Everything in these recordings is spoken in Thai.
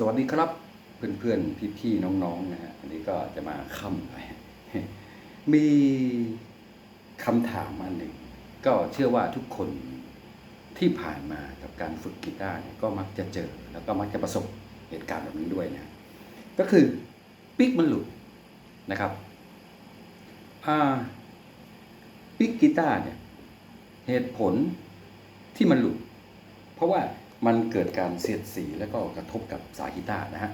สวัสดีครับเพื่อนๆ พี่ๆ น้องๆ นะฮะอันนี้ก็จะมาค่ำหน่อยมีคำถามอันหนึ่ง ก็เชื่อว่าทุกคนที่ผ่านมากับการฝึกกีตาร์เนี่ยก็มักจะเจอ แล้วก็มักจะประสบเหตุการณ์แบบนี้ด้วยนะ ก็คือปิกมันหลุดนะครับปิกกีตาร์เนี่ยเหตุผลที่มันหลุด เพราะว่า มันเกิดการเสียดสีและก็กระทบกับสายกีตาร์นะฮะ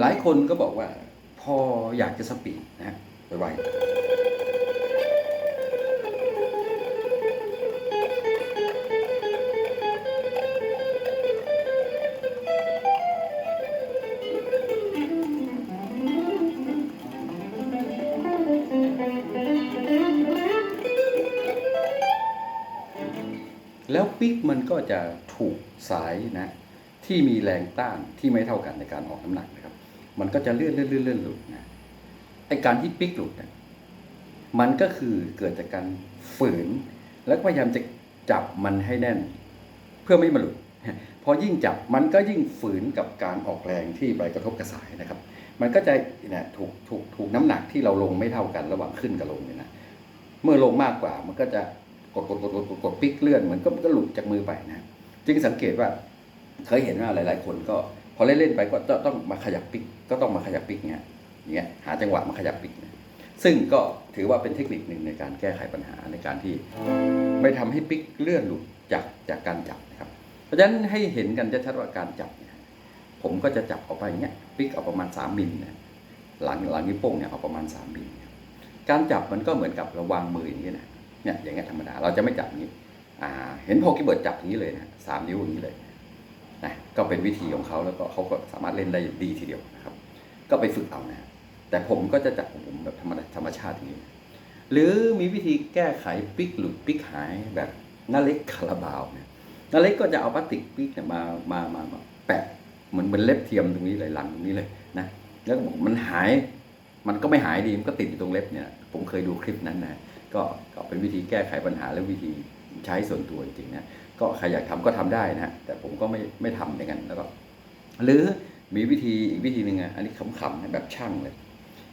หลายคนก็บอกว่าพออยากจะสปีดนะฮะไวๆ ก็จะถูกสายนะที่มีแรงต้านที่ไม่เท่ากันในการออกน้ำหนักนะครับ มันก็จะเลื่อนเลื่อนเลื่อนเลื่อนหลุดนะไอการที่ปิกหลุดเนี่ยมันก็คือเกิดจากการฝืน แล้วพยายามจะจับมันให้แน่น เพื่อไม่มาหลุดพอยิ่งจับมันก็ยิ่งฝืนกับการออกแรงที่ไปกระทบกับสายนะครับ มันก็จะเนี่ยถูกถูกถูกน้ำหนักที่เราลงไม่เท่ากันระหว่างขึ้นกับลงเนี่ยนะเมื่อลงมากกว่ามันก็จะ กดกดกดกดกดกดปิกเลื่อนเหมือนก็ก็หลุดจากมือไปนะจึงสังเกตว่าเคยเห็นว่าหลาย ๆ คนก็พอเล่นๆไปก็จะต้องมาขยับปิกก็ต้องมาขยับปิกเงี้ยอย่างเงี้ยหาจังหวะมาขยับปิกนะซึ่งก็ถือว่าเป็นเทคนิคหนึ่งในการแก้ไขปัญหาในการที่ไม่ทำให้ปิกเลื่อนหลุดจากจากการจับนะครับ เพราะฉะนั้นให้เห็นกันชัดๆว่าการจับเนี่ยผมก็จะจับออกไปอย่างเงี้ยปิกเอาประมาณ 3มิลนะหลังหลังนิ้วโป้งเนี่ยเอาประมาณ 3มิลการจับมันก็เหมือนกับเราวางมืออย่างนี้นะ เนี่ยอย่างเงี้ยธรรมดาเราจะไม่จับอย่างนี้เห็นพอกีเบิร์ดจับอย่างนี้เลยนะสามนิ้วอย่างนี้เลยนะก็เป็นวิธีของเขาแล้วก็เขาก็สามารถเล่นได้ดีทีเดียวนะครับ ก็ไปฝึกเอานะแต่ผมก็จะจับของผมแบบธรรมธรรมชาติอย่างนี้ หรือมีวิธีแก้ไขปิกหลุดปิกหายแบบนาเล็กคาราบาวเนี่ยนาเล็กก็จะเอาพลาสติกปิกเนี่ยมามามามาแปะเหมือนเป็นเล็บเทียมตรงนี้เลยหลังตรงนี้เลยนะแล้วมันหายมันก็ไม่หายดีมันก็ติดอยู่ตรงเล็บเนี่ย ผมเคยดูคลิปนั้นนะ ก็ก็เป็นวิธีแก้ไขปัญหาและวิธีใช้ส่วนตัวจริงๆนะก็ใครอยากทำก็ทำได้นะฮะแต่ผมก็ไม่ไม่ทำอย่างนั้นแล้วก็หรือมีวิธีอีกวิธีหนึ่งอะอันนี้ขำๆแบบช่างเลย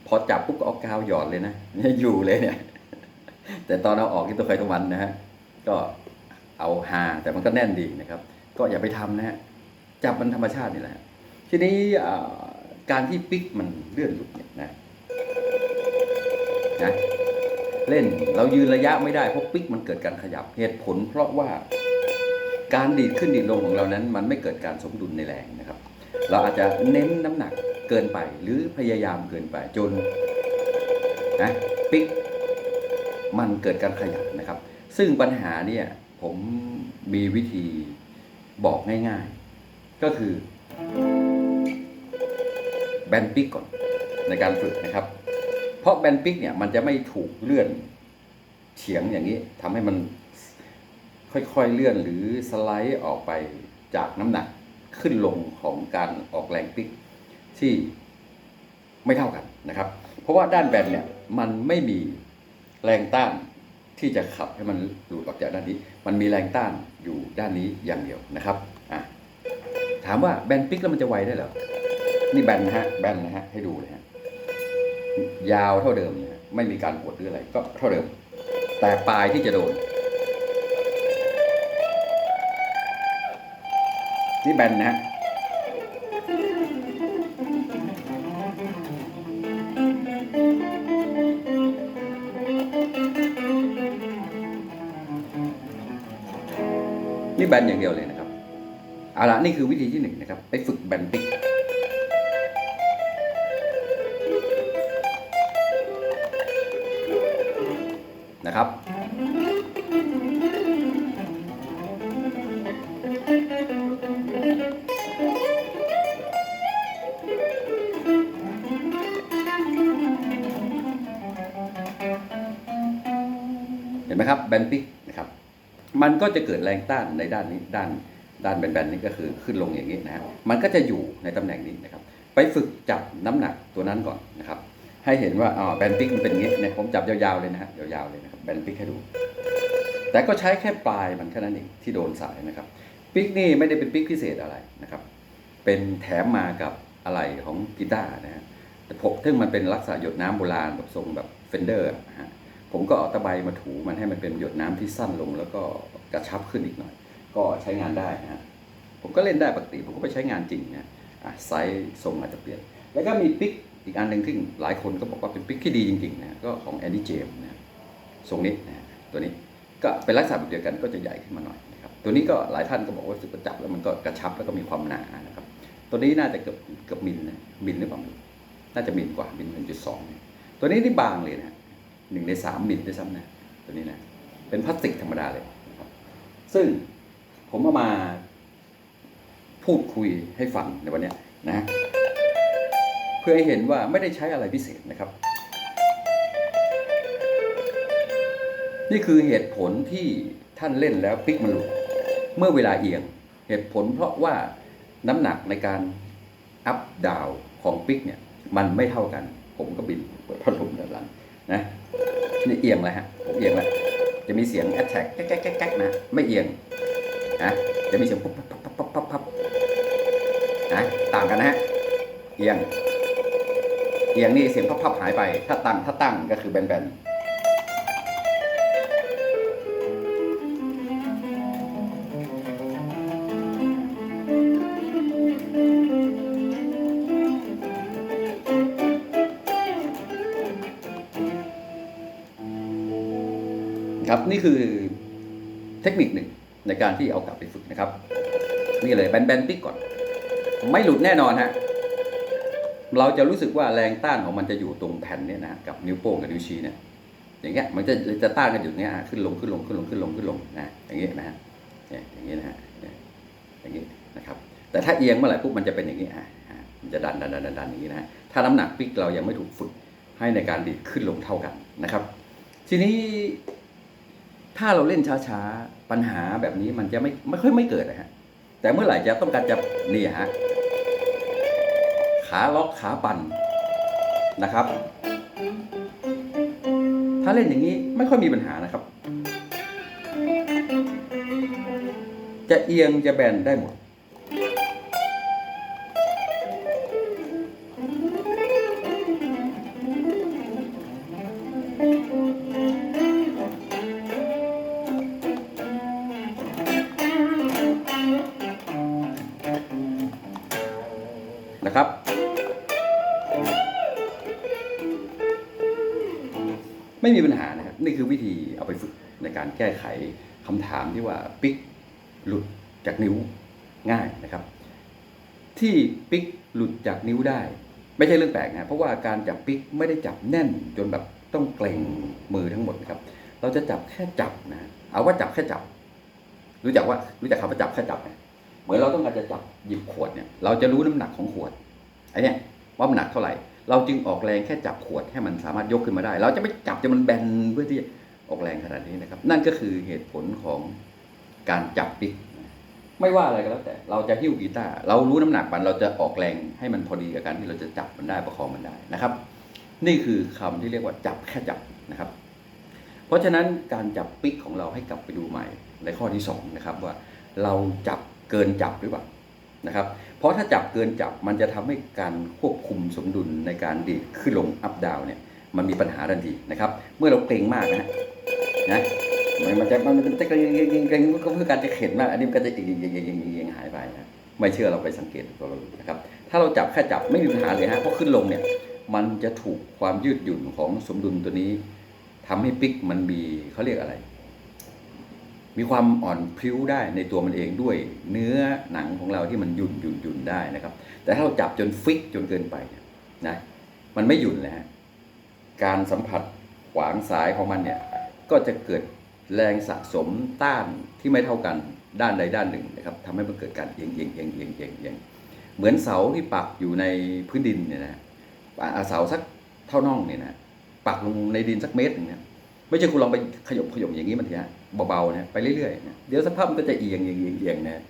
พอจับปุ๊บก็เอากาวหยอดเลยนะเนี่ยอยู่เลยเนี่ย แต่ตอนเอาออกที่ตัวใครตัวมันนะฮะก็เอาหาแต่มันก็แน่นดีนะครับ ก็อย่าไปทำนะฮะจับมันธรรมชาตินี่แหละทีนี้การที่ปิกมันเลื่อนหลุดเนี่ยนะนะ เล่น เรายืนระยะไม่ได้เพราะปิกมันเกิดการขยับเหตุผล เพราะว่าการดีดขึ้นดีดลงของเรานั้น มันไม่เกิดการสมดุลในแรงนะครับ เราอาจจะเน้นน้ำหนักเกินไปหรือพยายามเกินไปจนนะปิกมันเกิดการขยับนะครับ ซึ่งปัญหาเนี่ยผมมีวิธีบอกง่ายๆ ก็คือ แบนปิกก่อนในการฝึกนะครับ เพราะแบนปิกเนี่ยมันจะไม่ถูกเลื่อนเฉียงอย่างนี้ทำให้มันค่อยๆเลื่อนหรือสไลด์ออกไปจากน้ำหนักขึ้นลงของการออกแรงปิกที่ไม่เท่ากันนะครับ เพราะว่าด้านแบนเนี่ยมันไม่มีแรงต้านที่จะขับให้มันหลุดออกจากด้านนี้ มันมีแรงต้านอยู่ด้านนี้อย่างเดียวนะครับอะถามว่าแบนปิกแล้วมันจะไวได้เหรอ นี่แบนนะฮะ แบนนะฮะ ให้ดูเลยฮะ ยาวเท่าเดิมนะไม่มีการปวดหรืออะไรก็เท่าเดิม แต่ปลายที่จะโดน นี่แบนนะฮะนี่แบนอย่างเดียวเลยนะครับเอาละนี่คือวิธีที่หนึ่งนะครับ ไปฝึกแบนปิก นะครับ เห็นไหมครับแบนปิกนะครับ มันก็จะเกิดแรงต้านในด้านนี้ด้านด้านแบนๆนี้ก็คือขึ้นลงอย่างนี้นะฮะมันก็จะอยู่ในตำแหน่งนี้นะครับ ไปฝึกจับน้ำหนักตัวนั้นก่อนนะครับ ให้เห็นว่าอ๋อแบนปิกมันเป็นอย่างนี้นี่ยผมจับยาวๆเลยนะฮะยาวๆเลยนะ แบนปิกให้ดู แต่ก็ใช้แค่ปลายมันแค่นั้นเองที่โดนสายนะครับปิกนี่ไม่ได้เป็นปิกพิเศษอะไรนะครับ เป็นแถมมากับอะไรของกีตาร์นะฮะแต่ผมซึ่งมันเป็นลักษณะหยดน้ำโบราณแบบทรงแบบเฟนเดอร์ฮะผมก็เอาตะไบมาถูมันให้มันเป็นหยดน้ำที่สั้นลง แล้วก็กระชับขึ้นอีกหน่อย ก็ใช้งานได้นะฮะผมก็เล่นได้ปกติผมก็ไปใช้งานจริงนะอะไซส์ทรงอาจจะเปลี่ยน แล้วก็มีปิกอีกอันหนึ่งที่หลายคนก็บอกว่าเป็นปิกที่ดีจริงๆนะก็ของแอนดี้เจมนะ ทรงนี้นะตัวนี้ก็เป็นลักษณะแบบเดียวกันก็จะใหญ่ขึ้นมาหน่อยนะครับตัวนี้ก็หลายท่านก็บอกว่ารู้สึกว่าจับแล้วมันก็กระชับแล้วก็มีความหนานะครับตัวนี้น่าจะเกือบเกือบมิลนะมิลหรือเปล่าน่าจะมิลกว่ามิลหนึ่งจุดสองตัวนี้นี่บางเลยนะหนึ่งในสามมิลด้วยซ้ำนะตัวนี้นะเป็นพลาสติกธรรมดาเลยนะครับซึ่งผมเอามาพูดคุยให้ฟังในวันนี้นะเพื่อให้เห็นว่าไม่ได้ใช้อะไรพิเศษนะครับ นี่คือเหตุผลที่ท่านเล่นแล้วปิกมันหลุดเมื่อเวลาเอียงเหตุผลเพราะว่าน้ำหนักในการอัพดาวของปิกเนี่ยมันไม่เท่ากัน ผมก็บินเปิดพัดลมด้านหลังนะนี่เอียงเลยฮะผมเอียงแล้วจะมีเสียงแอทแทกแก๊กแก๊กแก๊กแก๊กนะไม่เอียงนะจะมีเสียงปั๊บปั๊บปั๊บปั๊บปั๊บปั๊บนะต่างกันนะฮะเอียงเอียงนี่เสียงพับๆหายไป ถ้าตั้งถ้าตั้งก็คือแบนๆ นี่คือเทคนิคหนึ่งในการที่เอากลับไปฝึกนะครับ นี่เลยแบนๆปิ๊กก่อน ไม่หลุดแน่นอนฮะเราจะรู้สึกว่าแรงต้านของมันจะอยู่ตรงแผ่นเนี่ยนะกับนิ้วโป้งกับนิ้วชี้เนี่ยอย่างเงี้ยมันจะจะต้านกันอยู่เนี้ยขึ้นลงขึ้นลงขึ้นลงขึ้นลงขึ้นลงนะอย่างเงี้ยนะฮะอย่างเงี้ยนะฮะอย่างเงี้ยนะครับ แต่ถ้าเอียงเมื่อไหร่ปุ๊บมันจะเป็นอย่างนี้อะมันจะดันดันดันดันดันอย่างนี้นะฮะถ้าน้ำหนักปิกเรายังไม่ถูกฝึกให้ในการดีดขึ้นลงเท่ากันนะครับ ทีนี้ ถ้าเราเล่นช้าๆ ปัญหาแบบนี้มันจะไม่ไม่ค่อยไม่เกิดนะฮะ แต่เมื่อไหร่จะต้องการจะนี่ฮะ ขาล็อกขาปั่นนะครับ ถ้าเล่นอย่างนี้ไม่ค่อยมีปัญหานะครับ จะเอียงจะแบนได้หมด ไม่มีปัญหานะครับนี่คือวิธีเอาไปฝึกในการแก้ไขคำถามที่ว่าปิกหลุดจากนิ้วง่ายนะครับ ที่ปิกหลุดจากนิ้วได้ ไม่ใช่เรื่องแปลกนะเพราะว่าการจับปิกไม่ได้จับแน่นจนแบบต้องเกรงมือทั้งหมดนะครับ เราจะจับแค่จับนะเอาว่าจับแค่จับ รู้จักว่ารู้จักคำว่าจับแค่จับไหมเหมือนเราต้องการจะจับหยิบขวดเนี่ย เราจะรู้น้ำหนักของขวดไอ้เนี่ยว่ามันหนักเท่าไหร่ เราจึงออกแรงแค่จับขวดให้มันสามารถยกขึ้นมาได้ เราจะไม่จับจนมันแบนเพื่อที่ออกแรงขนาดนี้นะครับ นั่นก็คือเหตุผลของการจับปิกไม่ว่าอะไรก็แล้วแต่ เราจะหิ้วกีตาร์เรารู้น้ำหนักมันเราจะออกแรงให้มันพอดีกับการที่เราจะจับมันได้ประคองมันได้นะครับ นี่คือคำที่เรียกว่าจับแค่จับนะครับ เพราะฉะนั้นการจับปิกของเราให้กลับไปดูใหม่ในข้อที่สองนะครับว่าเราจับเกินจับหรือเปล่านะครับ เพราะถ้าจับเกินจับมันจะทำให้การควบคุมสมดุลในการดีดขึ้นลงอัพดาวเนี่ยมันมีปัญหาทันทีนะครับ เมื่อเราเกรงมากนะฮะนะมันจะมันมันจะเกรงเกรงเกรงเกรงก็คือการจะเข็นมากอันนี้มันก็จะเอียงเอียงเอียงเอียงเอียงหายไปนะไม่เชื่อเราไปสังเกตตัวเรานะครับ ถ้าเราจับแค่จับไม่มีปัญหาเลยฮะเพราะขึ้นลงเนี่ยมันจะถูกความยืดหยุ่นของสมดุลตัวนี้ทำให้ปิกมันมีเขาเรียกอะไร มีความอ่อนพริ้วได้ในตัวมันเองด้วย เนื้อหนังของเราที่มันหยุ่นหยุ่นหยุ่นได้นะครับ แต่ถ้าเราจับจนฟิกจนเกินไปนะมันไม่หยุ่นแล้วการสัมผัสขวางสายของมันเนี่ยก็จะเกิดแรงสะสมต้านที่ไม่เท่ากันด้านใดด้านหนึ่งนะครับทำให้มันเกิดการเอียงเอียงเอียงเอียงเอียงเอียงเหมือนเสาที่ปักอยู่ในพื้นดินเนี่ยนะเอาเสาสักเท่าน่องเนี่ยนะปักลงในดินสักเมตรหนึ่งเนี่ยไม่ใช่คุณลองไปขยบขยบอย่างนี้มันทีฮะ เบาๆนะไปเรื่อยๆนะเดี๋ยวสภาพมันก็จะเอียงเอียงเอียงเอียงนะ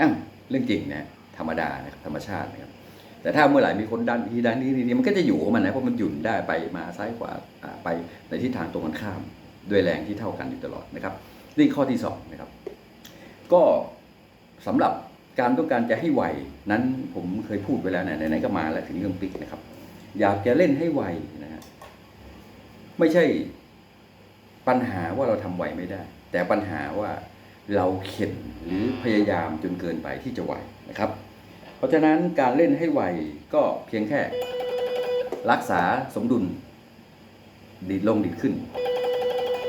อ้าวเรื่องจริงนะธรรมดานะครับธรรมชาตินะครับแต่ถ้าเมื่อไหร่มีคนดันทีดันนี้นี้มันก็จะอยู่ของมันนะเพราะมันหยุ่นได้ไปมาซ้ายขวาไปในทิศทางตรงกันข้าม ด้วยแรงที่เท่ากันอยู่ตลอดนะครับนี่ข้อที่สองนะครับ ก็สำหรับการต้องการจะให้ไวนั้นผมเคยพูดไปแล้วนะไหนๆก็มาแล้วถึงเรื่องปิกนะครับ อยากจะเล่นให้ไวนะฮะไม่ใช่ปัญหาว่าเราทำไวไม่ได้ แต่ปัญหาว่าเราเข็นหรือพยายามจนเกินไปที่จะไหวนะครับ เพราะฉะนั้นการเล่นให้ไหวก็เพียงแค่ รักษาสมดุล ดีดลงดีดขึ้น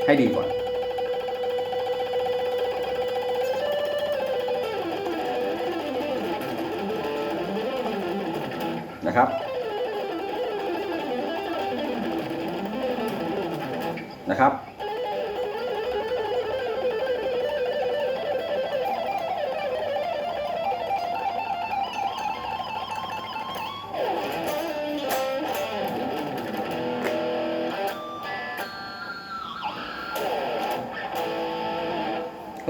ให้ดีก่อน นะครับ นะครับ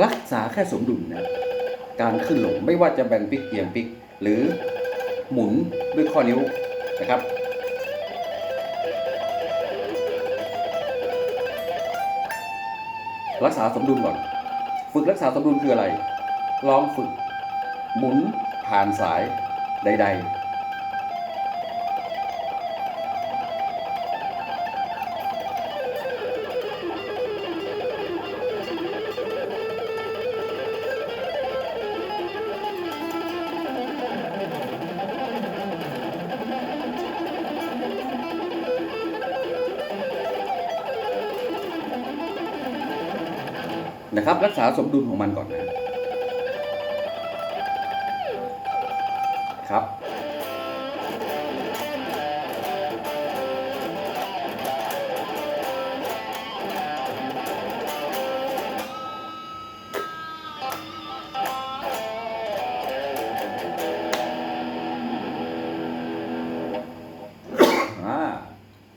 รักษาแค่สมดุลนะการขึ้นลงไม่ว่าจะแบนปิกเอียงปิก หรือหมุนด้วยข้อนิ้วนะครับ รักษาสมดุลก่อน ฝึกรักษาสมดุลคืออะไร ลองฝึก หมุนผ่านสายใด ๆ นะครับ รักษาสมดุลของมันก่อนนะครับ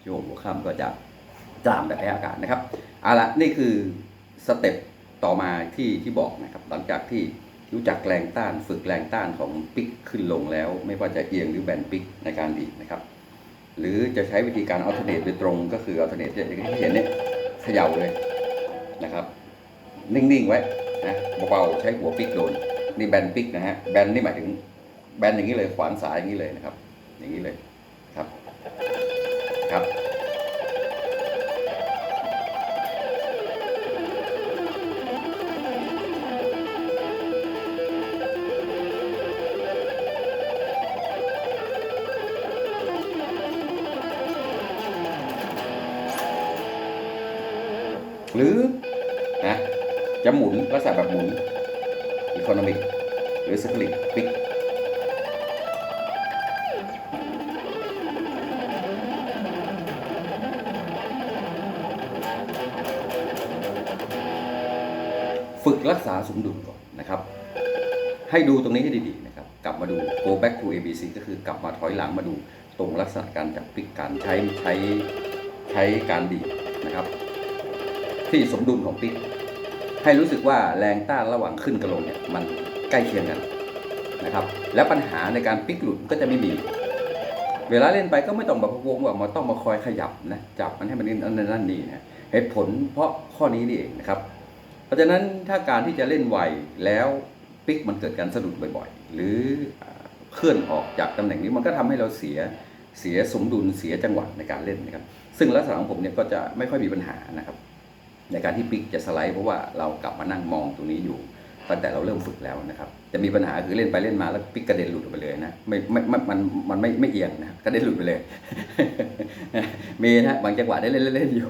ช่วงหัวค่ำก็จะจามแต่แพ้อากาศนะครับเอาละนี่คือสเต็ป ต่อมาที่ที่บอกนะครับ หลังจากที่รู้จักแรงต้านฝึกแรงต้านของปิกขึ้นลงแล้ว ไม่ว่าจะเอียงหรือแบนปิกในการดีดนะครับ หรือจะใช้วิธีการอัลเทอร์เนทโดยตรงก็คืออัลเทอร์เนทอย่างที่เห็นเนี่ยเขย่าเลยนะครับ นิ่งๆไว้นะเบาๆใช้หัวปิกโดนนี่แบนปิกนะฮะแบนนี่หมายถึงแบนอย่างนี้เลยขวางสายอย่างนี้เลยนะครับ อย่างนี้เลยครับครับ หรือนะจะหมุนลักษณะแบบหมุนอีโคโนมิกหรือสคลิกปิกฝึกรักษาสมดุลก่อนนะครับ ให้ดูตรงนี้ให้ดีๆนะครับ กลับมาดู go back to ABC ก็คือกลับมาถอยหลังมาดูตรงลักษณะการจับปิกการใช้ใช้ใช้การดีนะครับ ที่สมดุลของปิกให้รู้สึกว่าแรงต้านระหว่างขึ้นกับลงเนี่ยมันใกล้เคียงกันนะครับ และปัญหาในการปิกหลุดก็จะไม่มี เวลาเล่นไปก็ไม่ต้องแบบพวงว่ามาต้องมาคอยขยับนะจับมันให้มันนั่นนั่นนี่นะเหตุผลเพราะข้อนี้นี่เองนะครับ เพราะฉะนั้นถ้าการที่จะเล่นไวแล้วปิกมันเกิดการสะดุดบ่อยๆ หรือเคลื่อนออกจากตำแหน่งนี้มันก็ทำให้เราเสียเสียสมดุลเสียจังหวะในการเล่นนะครับ ซึ่งลักษณะของผมเนี่ยก็จะไม่ค่อยมีปัญหานะครับ ในการที่ปิกจะสไลด์เพราะว่าเรากลับมานั่งมองตรงนี้อยู่ตั้งแต่เราเริ่มฝึกแล้วนะครับจะมีปัญหาคือเล่นไปเล่นมาแล้วปิกกระเด็นหลุดออกไปเลยนะไม่ไม่ไม่มันมันไม่ไม่เอียงนะกระเด็นหลุดไปเลย มีนะบางจังหวะได้เล่นเล่นอยู่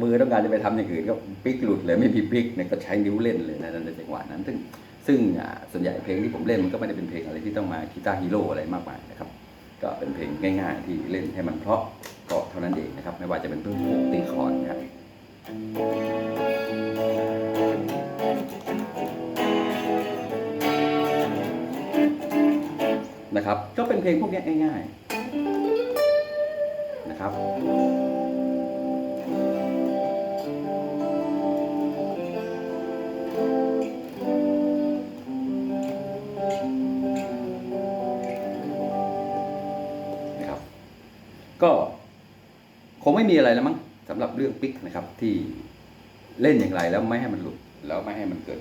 มือต้องการจะไปทำอย่างอื่นก็ปิกหลุดเลยไม่มีปิกเนี่ยก็ใช้นิ้วเล่นเลยนะในจังหวะนั้น ซึ่งซึ่งส่วนใหญ่เพลงที่ผมเล่นมันก็ไม่ได้เป็นเพลงอะไรที่ต้องมากีตาร์ฮีโร่อะไรมากมายนะครับ ก็เป็นเพลงง่าย ๆ ที่เล่นให้มันเพราะก็เท่านั้นเองนะครับ ไม่ว่าจะเป็นเพื่อโหกตีคอร์ดนะครับ นะครับ ก็เป็นเพลงพวกนี้ง่ายๆ นะครับนก็คงไม่มีอะไรแล้วมั้ง สำหรับเรื่องปิกนะครับที่เล่นอย่างไรแล้วไม่ให้มันหลุดแล้วไม่ให้มันเกิด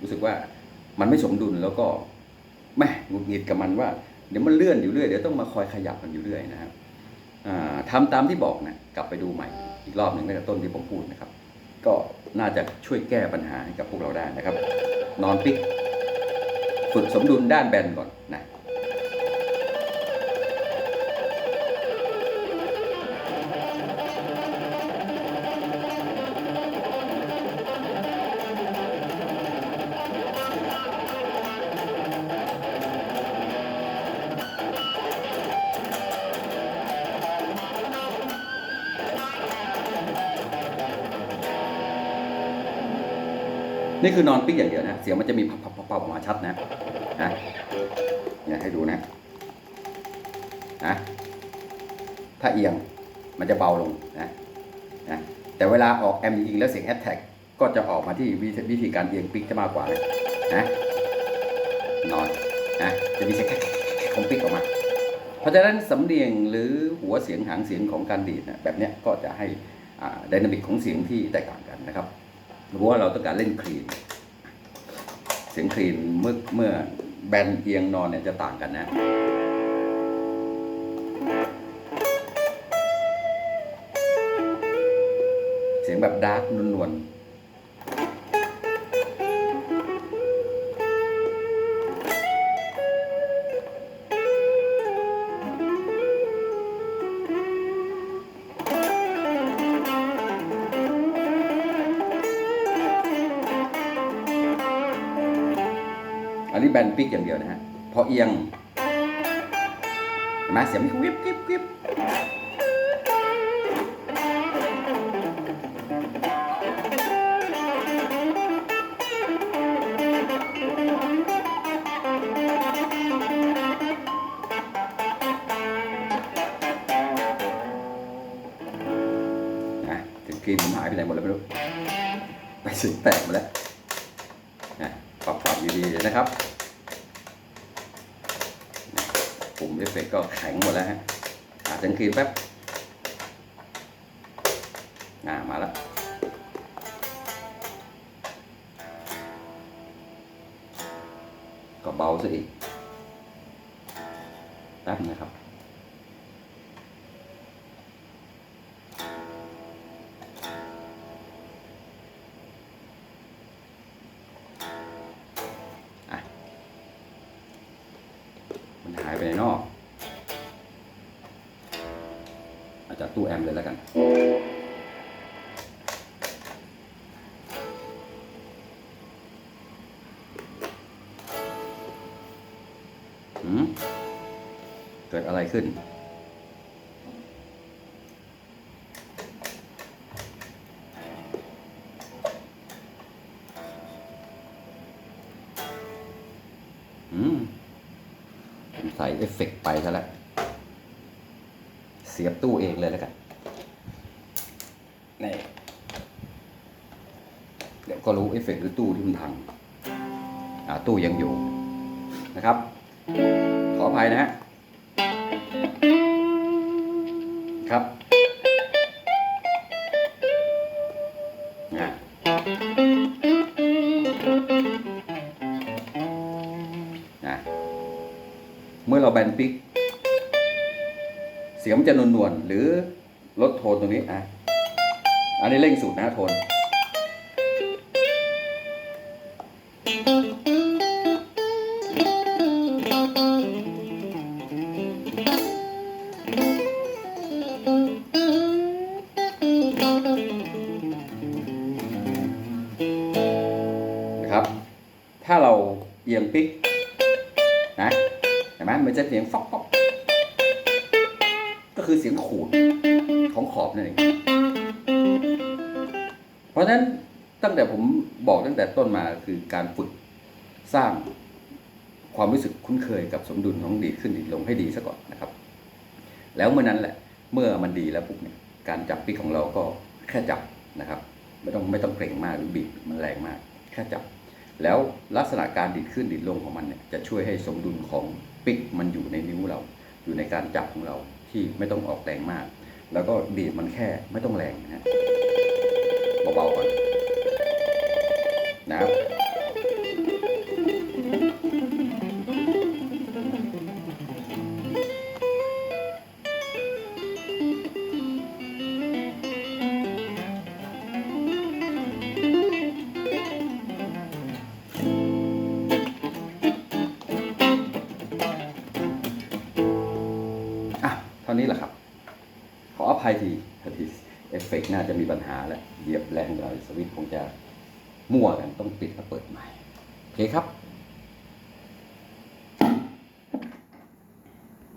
รู้สึกว่ามันไม่สมดุลแล้วก็แม่หงุดหงิดกับมันว่าเดี๋ยวมันเลื่อนอยู่เรื่อยเดี๋ยวต้องมาคอยขยับมันอยู่เรื่อยนะครับอ่าทำตามที่บอกนะกลับไปดูใหม่อีกรอบหนึ่งตั้งแต่ต้นที่ผมพูดนะครับ ก็น่าจะช่วยแก้ปัญหาให้กับพวกเราได้นะครับ นอนปิกฝึกสมดุลด้านแบนก่อนนะ นี่คือนอนปิกอย่างเดียวนะ เสียงมันจะมีพับพับพับพับออกมาชัดนะนะเนี่ยให้ดูนะนะถ้าเอียงมันจะเบาลงนะนะแต่เวลาออกแอมจริงๆแล้วเสียงแอ t แท็กก็จะออกมาที่วิธีการเอียงปิ๊กจะมากกว่านะนะนอนนะจะมีเสียงแคของปิ๊กออกมา เพราะฉะนั้นสำเนียงหรือหัวเสียงหางเสียงของการดีดนะแบบเนี้ยก็จะให้ดินามิกของเสียงที่แตกต่างกันนะครับ เพราะว่าเราต้องการเล่นคลีน เสียงคลีนเมื่อเมื่อแบนเอียงนอนเนี่ยจะต่างกันนะเสียงแบบดาร์กนวลๆ นนี้แบนปิกอย่างเดียวนะฮะ พอเอียงเห็นไหมเสียงมันวิบวิบวิบนะถึงกรีนผมหายไปไหนหมดแล้วไม่รู้ ไปสึงแตกหมาแล้วนะปรับปรับดีๆเลยนะครับนะปุ่มเอฟเฟกต์ก็แข็งหมดแล้วฮะ อางคืนแป๊บอ่ามาแล้วก็เบาซะอีกแป๊บนะครับ เกิดอะไรขึ้น นะเมื่อเราแบนปิก เสียงมันจะนวลๆหรือลดโทนตรงนี้อะอันนี้เร่งสุดนะโทน มมันจะเสียงฟอกฟอกก็คือเสียงขูดของขอบนั่นเอง เพราะฉะนั้นตั้งแต่ผมบอกตั้งแต่ต้นมาคือการฝึกสร้างความรู้สึกคุ้นเคยกับสมดุลของดีขึ้นดีลงให้ดีซะก่อนนะครับ แล้วเมื่อนั้นแหละเมื่อมันดีแล้วปุ๊บเนี่ยการจับปิกของเราก็แค่จับนะครับ ไม่ต้องไม่ต้องเกรงมากหรือบีบมันแรงมาก แค่จับ แล้วลักษณะการดีดขึ้นดีดลงของมันเนี่ยจะช่วยให้สมดุลของ ปิกมันอยู่ในนิ้วเรา อยู่ในการจับของเราที่ไม่ต้องออกแรงมาก แล้วก็บีบมันแค่ไม่ต้องแรงนะฮะเบาๆก่อนนะครับ